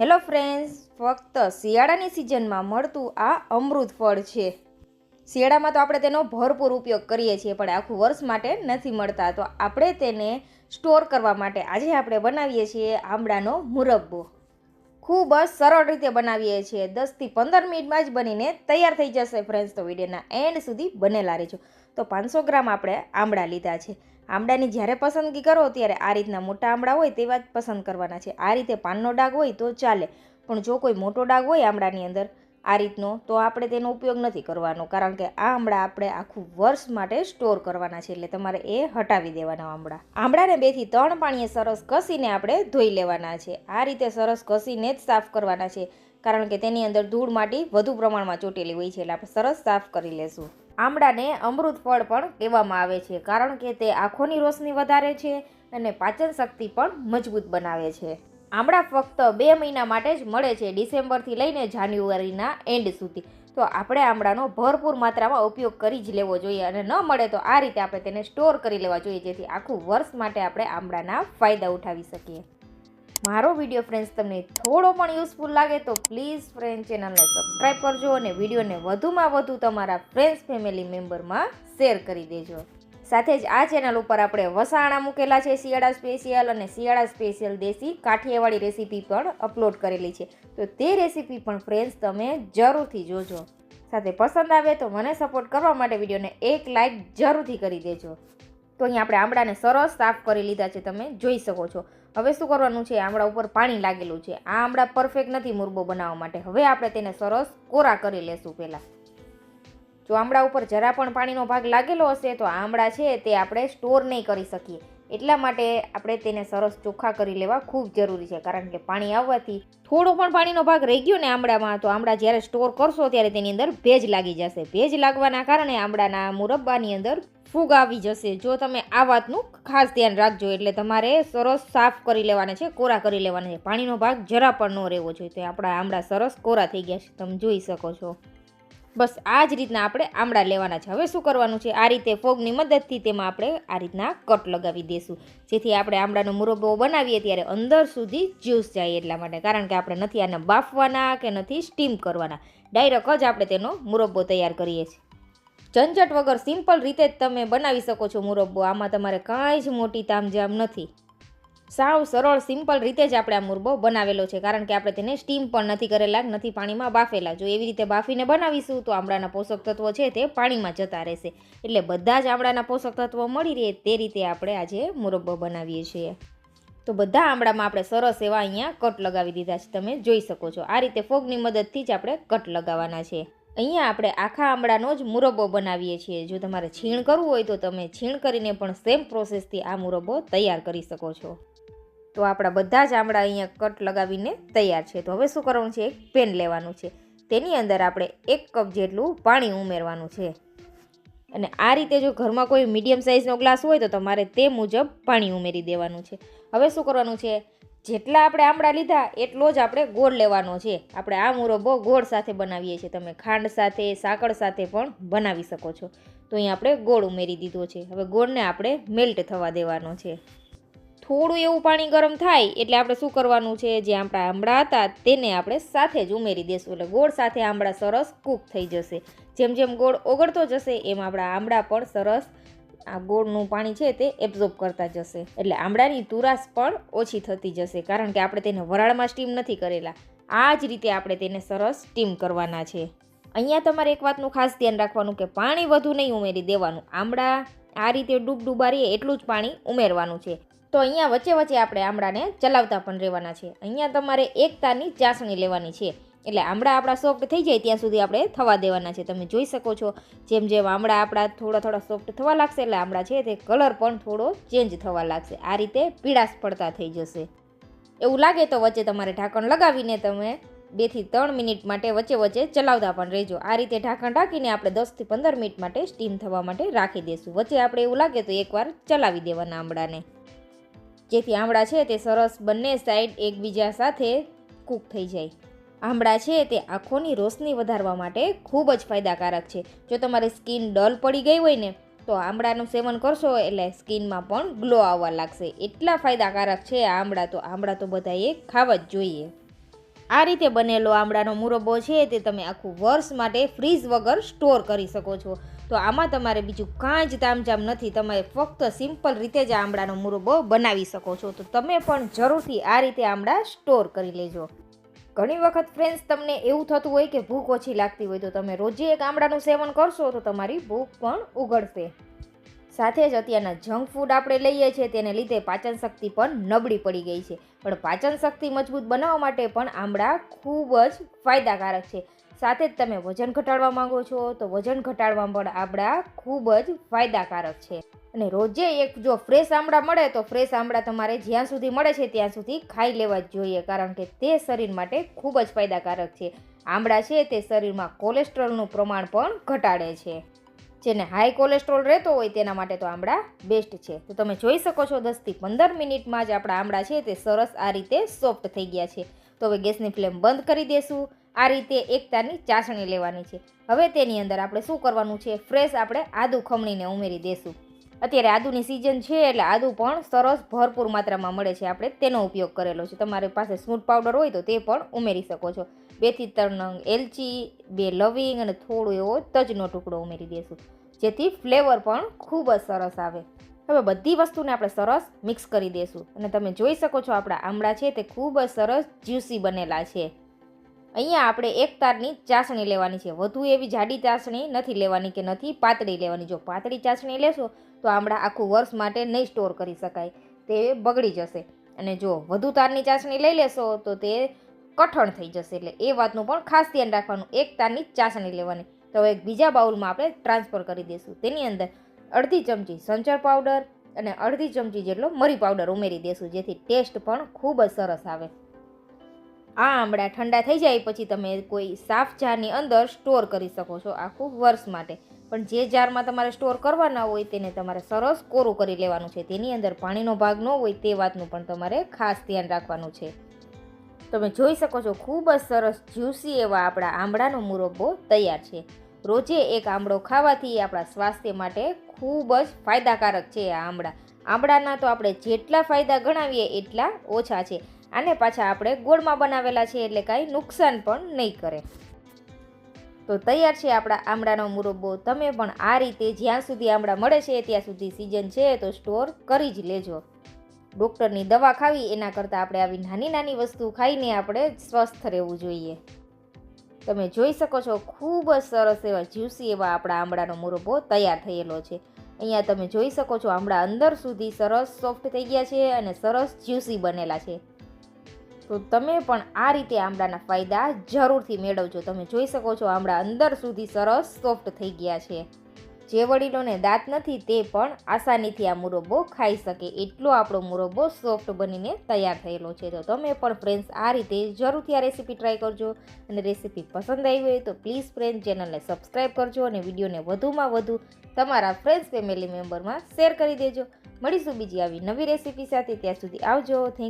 Hello friends, ફક્ત શિયાળાની સિઝનમાં મળતું આ અમૃત ફળ છે. શિયાળામાં તો આપણે તેનો ભરપૂર ઉપયોગ કરીએ છીએ, પણ આખું વર્ષ માટે નથી મળતા. તો આપણે તેને સ્ટોર કરવા માટે આજે આપણે બનાવીએ છીએ આમળાનો મુરબ્બો. ખૂબ જ સરળ રીતે બનાવીએ છીએ. દસથી પંદર મિનિટમાં જ બનીને તૈયાર થઈ જશે ફ્રેન્ડ્સ. તો વિડીયોના એન્ડ સુધી બનેલા રહેજો. તો પાંચસો ગ્રામ આપણે આમળા લીધા છે. આમળાની જ્યારે પસંદગી કરો ત્યારે આ રીતના મોટા આમળા હોય તેવા જ પસંદ કરવાના છે. આ રીતે પાનનો ડાઘ હોય તો ચાલે, પણ જો કોઈ મોટો ડાઘ હોય આંબળાની અંદર, આ રીતનો તો આપણે તેનો ઉપયોગ નથી કરવાનો, કારણ કે આ આંબળા આપણે આખું વર્ષ માટે સ્ટોર કરવાના છે, એટલે તમારે એ હટાવી દેવાના આંબળા. આંબળાને બેથી ત્રણ પાણીએ સરસ ઘસીને આપણે ધોઈ લેવાના છે. આ રીતે સરસ ઘસીને જ સાફ કરવાના છે, કારણ કે તેની અંદર ધૂળ માટી વધુ પ્રમાણમાં ચોટેલી હોય છે, એટલે આપણે સરસ સાફ કરી લેશું. આમળાને અમૃત ફળ પણ કહેવામાં આવે છે, કારણ કે તે આંખોની રોશની વધારે છે અને પાચન શક્તિ પણ મજબૂત બનાવે છે. આમળા ફક્ત બે મહિના માટે જ મળે છે, ડિસેમ્બરથી લઈને જાન્યુઆરીના એન્ડ સુધી. તો આપણે આમળાનો ભરપૂર માત્રામાં ઉપયોગ કરી જ લેવો જોઈએ અને ન મળે તો આ રીતે આપણે તેને સ્ટોર કરી લેવા જોઈએ, જેથી આખું વર્ષ માટે આપણે આમળાના ફાયદા ઉઠાવી શકીએ. મારો વીડિયો ફ્રેન્ડ્સ તમને થોડો પણ યુઝફુલ લાગે તો પ્લીઝ ફ્રેન્ડ ચેનલને સબસ્ક્રાઈબ કરજો અને વિડીયોને વધુમાં વધુ તમારા ફ્રેન્ડ્સ ફેમિલી મેમ્બરમાં શેર કરી દેજો. સાથે જ આ ચેનલ ઉપર આપણે વસાણા મૂકેલા છે, શિયાળા સ્પેશિયલ અને શિયાળા સ્પેશિયલ દેશી કાઠિયાવાડી રેસીપી પણ અપલોડ કરેલી છે. તો તે રેસીપી પણ ફ્રેન્ડ્સ તમે જરૂરથી જોજો. સાથે પસંદ આવે તો મને સપોર્ટ કરવા માટે વિડીયોને એક લાઇક જરૂરથી કરી દેજો. તો અહીં આપણે આમળાને સરસ સાફ કરી લીધા છે, તમે જોઈ શકો છો. હવે શું કરવાનું છે? આમળા ઉપર પાણી લાગેલું છે. આ આમળા પરફેક્ટ નથી મુરબો બનાવવા માટે. હવે આપણે તેને સરસ કોરા કરી લેશું પહેલાં. જો આમળા ઉપર જરા પણ પાણીનો ભાગ લાગેલો હશે, તો આમળા છે તે આપણે સ્ટોર નહીં કરી શકીએ. એટલા માટે આપણે તેને સરસ ચોખ્ખા કરી લેવા ખૂબ જરૂરી છે, કારણ કે પાણી આવવાથી થોડો પણ પાણીનો ભાગ રહી ગયો ને આમળામાં, તો આમળા જ્યારે સ્ટોર કરશો ત્યારે તેની અંદર ભેજ લાગી જશે. ભેજ લાગવાના કારણે આમળાના મુરબ્બાની અંદર ફૂગ આવી જશે. જો તમે આ વાતનું ખાસ ધ્યાન રાખજો, એટલે તમારે સરસ સાફ કરી લેવાના છે, કોરા કરી લેવાના છે. પાણીનો ભાગ જરા પણ ન રહેવો જોઈએ, તો આપણા આમળા સરસ કોરા થઈ ગયા છે, તમે જોઈ શકો છો. બસ આ જ રીતના આપણે આમળા લેવાના છે. હવે શું કરવાનું છે? આ રીતે ફોગની મદદથી તેમાં આપણે આ રીતના કટ લગાવી દઈશું જેથી આપણે આમળાનો મુરબ્બો બનાવીએ ત્યારે અંદર સુધી જ્યુસ જાય એટલા માટે. કારણ કે આપણે નથી આને બાફવાના કે નથી સ્ટીમ કરવાના. ડાયરેક્ટ જ આપણે તેનો મુરબ્બો તૈયાર કરીએ છીએ. ઝંઝટ વગર સિમ્પલ રીતે જ તમે બનાવી શકો છો મુરબ્બો. આમાં તમારે કાંઈ જ મોટી તામઝામ નથી. સાવ સરળ, સિમ્પલ રીતે જ આપણે આ મુરબ્બો બનાવેલો છે. કારણ કે આપણે તેને સ્ટીમ પણ નથી કરેલા, નથી પાણીમાં બાફેલા. જો એવી રીતે બાફીને બનાવીશું, તો આમળાના પોષક તત્વો છે તે પાણીમાં જતા રહેશે. એટલે બધા જ આમળાના પોષક તત્વો મળી રહે તે રીતે આપણે આજે મુરબ્બો બનાવીએ છીએ. તો બધા આમળામાં આપણે સરસ એવા અહીંયા કટ લગાવી દીધા છે. તમે જોઈ શકો છો. આ રીતે ફોગની મદદથી જ આપણે કટ લગાવવાના છે. અહીંયા આપણે આખા આમળાનો જ મુરબ્બો બનાવીએ છીએ. જો તમારે છીણ કરવું હોય તો તમે છીણ કરીને પણ સેમ પ્રોસેસથી આ મુરબ્બો તૈયાર કરી શકો છો. તો આપણા બધા જ આમળા અહીંયા કટ લગાવીને તૈયાર છે. તો હવે શું કરવાનું છે? એક પેન લેવાનું છે. તેની અંદર આપણે એક કપ જેટલું પાણી ઉમેરવાનું છે. અને આ રીતે જો ઘરમાં કોઈ મીડિયમ સાઇઝનો ગ્લાસ હોય તો તમારે તે મુજબ પાણી ઉમેરી દેવાનું છે. હવે શું કરવાનું છે? જેટલા આપણે આમળા લીધા, એટલો જ આપણે ગોળ લેવાનો છે. આપણે આ મુરબ્બો ગોળ સાથે બનાવીએ છીએ. તમે ખાંડ સાથે, સાકર સાથે પણ બનાવી શકો છો. તો અહીં આપણે ગોળ ઉમેરી દીધો છે. હવે ગોળને આપણે મેલ્ટ થવા દેવાનો છે. થોડું એવું પાણી ગરમ થાય એટલે આપણે શું કરવાનું છે? જે આપણા આંબળા હતા, તેને આપણે સાથે જ ઉમેરી દઈશું એટલે ગોળ સાથે આંબળા સરસ કૂક થઈ જશે. જેમ જેમ ગોળ ઓગળતો જશે, એમ આપણા આંબળા પણ સરસ આ ગોળનું પાણી છે તે એબ્ઝોર્બ કરતા જશે. એટલે આંબળાની તુરાસ પણ ઓછી થતી જશે, કારણ કે આપણે તેને વરાળમાં સ્ટીમ નથી કરેલા. આ જ રીતે આપણે તેને સરસ સ્ટીમ કરવાના છે. અહીંયા તમારે એક વાતનું ખાસ ધ્યાન રાખવાનું કે પાણી વધુ નહીં ઉમેરી દેવાનું. આંબળા આ રીતે ડૂબ ડૂબારીએ એટલું જ પાણી ઉમેરવાનું છે. તો અહીંયા વચ્ચે વચ્ચે આપણે આમળાને ચલાવતા પણ રહેવાના છે. અહીંયા તમારે એકતાની ચાસણી લેવાની છે. એટલે આમળા આપણા સોફ્ટ થઈ જાય ત્યાં સુધી આપણે થવા દેવાના છે. તમે જોઈ શકો છો, જેમ જેમ આમળા આપણા થોડા થોડા સોફ્ટ થવા લાગશે, એટલે આમળા છે તે કલર પણ થોડો ચેન્જ થવા લાગશે. આ રીતે પીળાશ પડતા થઈ જશે. એવું લાગે તો વચ્ચે તમારે ઢાંકણ લગાવીને તમે બેથી ત્રણ મિનિટ માટે વચ્ચે વચ્ચે ચલાવતા પણ રહેજો. આ રીતે ઢાંકણ ઢાંકીને આપણે દસથી પંદર મિનિટ માટે સ્ટીમ થવા માટે રાખી દઈશું વચ્ચે આપણે એવું લાગે તો એકવાર ચલાવી દેવાના આમળાને. જેથી આમળા છે તે સરસ બંને સાઈડ એકબીજા સાથે કૂક થઈ જાય. આમળા છે તે આંખોની રોશની વધારવા માટે ખૂબ જ ફાયદાકારક છે. જો તમારી સ્કિન ડલ પડી ગઈ હોય ને, તો આમળાનું સેવન કરશો એટલે સ્કિનમાં પણ ગ્લો આવવા લાગશે. એટલા ફાયદાકારક છે આ આમળા તો. આમળા તો બધાએ ખાવા જ જોઈએ. આ રીતે બનેલો આમળાનો મુરબ્બો છે તે તમે આખું વર્ષ માટે ફ્રીઝ વગર સ્ટોર કરી શકો છો. તો આમાં તમારે બીજું કાંઈ જ તામઝામ નથી. તમે ફક્ત સિમ્પલ રીતે જ આમળાનો મુરબ્બો બનાવી શકો છો. તો તમે પણ જરૂરથી આ રીતે આમળા સ્ટોર કરી લેજો. ઘણી વખત ફ્રેન્ડ્સ તમને એવું થતું હોય કે ભૂખ ઓછી લાગતી હોય તો તમે રોજે એક આમળાનું સેવન કરશો તો તમારી ભૂખ પણ ઉગડશે. સાથે જ અત્યારના જંક ફૂડ આપણે લઈએ છીએ તેને લીધે પાચન શક્તિ પણ નબળી પડી ગઈ છે. પણ પાચન શક્તિ મજબૂત બનાવવા માટે પણ આમળા ખૂબ જ ફાયદાકારક છે. સાથે જ તમે વજન ઘટાડવા માંગો છો, તો વજન ઘટાડવા પણ આમળા ખૂબ જ ફાયદાકારક છે. અને રોજે એક જો ફ્રેશ આમળા મળે, તો ફ્રેશ આમળા તમારે જ્યાં સુધી મળે છે ત્યાં સુધી ખાઈ લેવા જ જોઈએ, કારણ કે તે શરીર માટે ખૂબ જ ફાયદાકારક છે. આમળા છે તે શરીરમાં કોલેસ્ટ્રોલનું પ્રમાણ પણ ઘટાડે છે. જેને હાઈ કોલેસ્ટ્રોલ રહેતો હોય તેના માટે તો આમળા બેસ્ટ છે. તો તમે જોઈ શકો છો દસથી પંદર મિનિટમાં જ આપણા આમળા છે તે સરસ આ રીતે સોફ્ટ થઈ ગયા છે. તો હવે ગેસની ફ્લેમ બંધ કરી દેશું. આ રીતે એકતાની ચાસણી લેવાની છે. હવે તેની અંદર આપણે શું કરવાનું છે? ફ્રેશ આપણે આદુ ખમણીને ઉમેરી દેશું. અત્યારે આદુની સિઝન છે એટલે આદુ પણ સરસ ભરપૂર માત્રામાં મળે છે. આપણે તેનો ઉપયોગ કરેલો છે. તમારી પાસે સ્મૂથ પાવડર હોય તો તે પણ ઉમેરી શકો છો. બેથી ત્રણ એલચી, બે લવિંગ અને થોડો એવો તજનો ટુકડો ઉમેરી દેશું. જેથી ફ્લેવર પણ ખૂબ જ સરસ આવે. હવે બધી વસ્તુને આપણે સરસ મિક્સ કરી દઈશું અને તમે જોઈ શકો છો આપણા આમળા છે તે ખૂબ જ સરસ જ્યુસી બનેલા છે. અહીંયા આપણે એક તારની ચાસણી લેવાની છે. વધુ એવી જાડી ચાસણી નથી લેવાની કે નથી, પાતળી લેવાની. જો પાતળી ચાસણી લેશો, તો આમળા આખું વર્ષ માટે નહીં સ્ટોર કરી શકાય. તે બગડી જશે. અને જો વધુ તારની ચાસણી લઈ લેશો, તો તે કઠણ થઈ જશે. એટલે એ વાતનું પણ ખાસ ધ્યાન રાખવાનું એક તારની ચાસણી લેવાની. તો હવે એક બીજા બાઉલમાં આપણે ટ્રાન્સફર કરી દઈશું. તેની અંદર અડધી ચમચી સંચર પાવડર અને અડધી ચમચી જેટલો મરી પાવડર ઉમેરી દઈશું, જેથી ટેસ્ટ પણ ખૂબ જ સરસ આવે. આ આમળા ઠંડા થઈ જાય પછી તમે કોઈ સાફ જારની અંદર સ્ટોર કરી શકો છો આખું વર્ષ માટે. પણ જે જારમાં તમારે સ્ટોર કરવાના હોય તેને તમારે સરસ કોરું કરી લેવાનું છે. તેની અંદર પાણીનો ભાગ ન હોય તે વાતનું પણ તમારે ખાસ ધ્યાન રાખવાનું છે. તમે જોઈ શકો છો ખૂબ જ સરસ જ્યુસી એવા આપણા આમળાનો મુરબ્બો તૈયાર છે. રોજે એક આમળો ખાવાથી આપણા સ્વાસ્થ્ય માટે ખૂબ જ ફાયદાકારક છે આ આમળા. આમળાના તો આપણે જેટલા ફાયદા ગણાવીએ એટલા ઓછા છે. આને પાછા આપણે ગોળમાં બનાવેલા છે એટલે કાંઈ નુકસાન પણ નહીં કરે. તો તૈયાર છે આપણા આમળાનો મુરબ્બો. તમે પણ આ રીતે જ્યાં સુધી આમળા મળે છે ત્યાં સુધી સિઝન છે તો સ્ટોર કરી જ લેજો. ડૉક્ટરની દવા ખાવી, એના કરતાં આપણે આવી નાની નાની વસ્તુ ખાઈને આપણે સ્વસ્થ રહેવું જોઈએ. તમે જોઈ શકો છો, ખૂબ જ સરસ એવા જ્યુસી એવા આપણા આમળાનો મુરબ્બો તૈયાર થયેલો છે. અહીંયા તમે જોઈ શકો છો, આમળા અંદર સુધી સરસ સોફ્ટ થઈ ગયા છે અને સરસ જ્યુસી બનેલા છે. તો તમે પણ આ રીતે આમળાના ફાયદા જરૂરથી મેળવજો. તમે જોઈ શકો છો આમળા અંદર સુધી સરસ સોફ્ટ થઈ ગયા છે. જે વડીલોને દાંત નથી તે પણ આસાનીથી આ મુરબ્બો ખાઈ શકે. એટલો આપણો મુરબ્બો સોફ્ટ બનીને તૈયાર થયેલો છે. તો તમે પણ ફ્રેન્ડ્સ આ રીતે જરૂરથી આ રેસીપી ટ્રાય કરજો. અને રેસીપી પસંદ આવી હોય તો પ્લીઝ ફ્રેન્ડ ચેનલને સબસ્ક્રાઈબ કરજો અને વિડીયોને વધુમાં વધુ તમારા ફ્રેન્ડ્સ ફેમિલી મેમ્બરમાં શેર કરી દેજો. મળીશું બીજી આવી નવી રેસીપી સાથે. ત્યાં સુધી આવજો. થેન્ક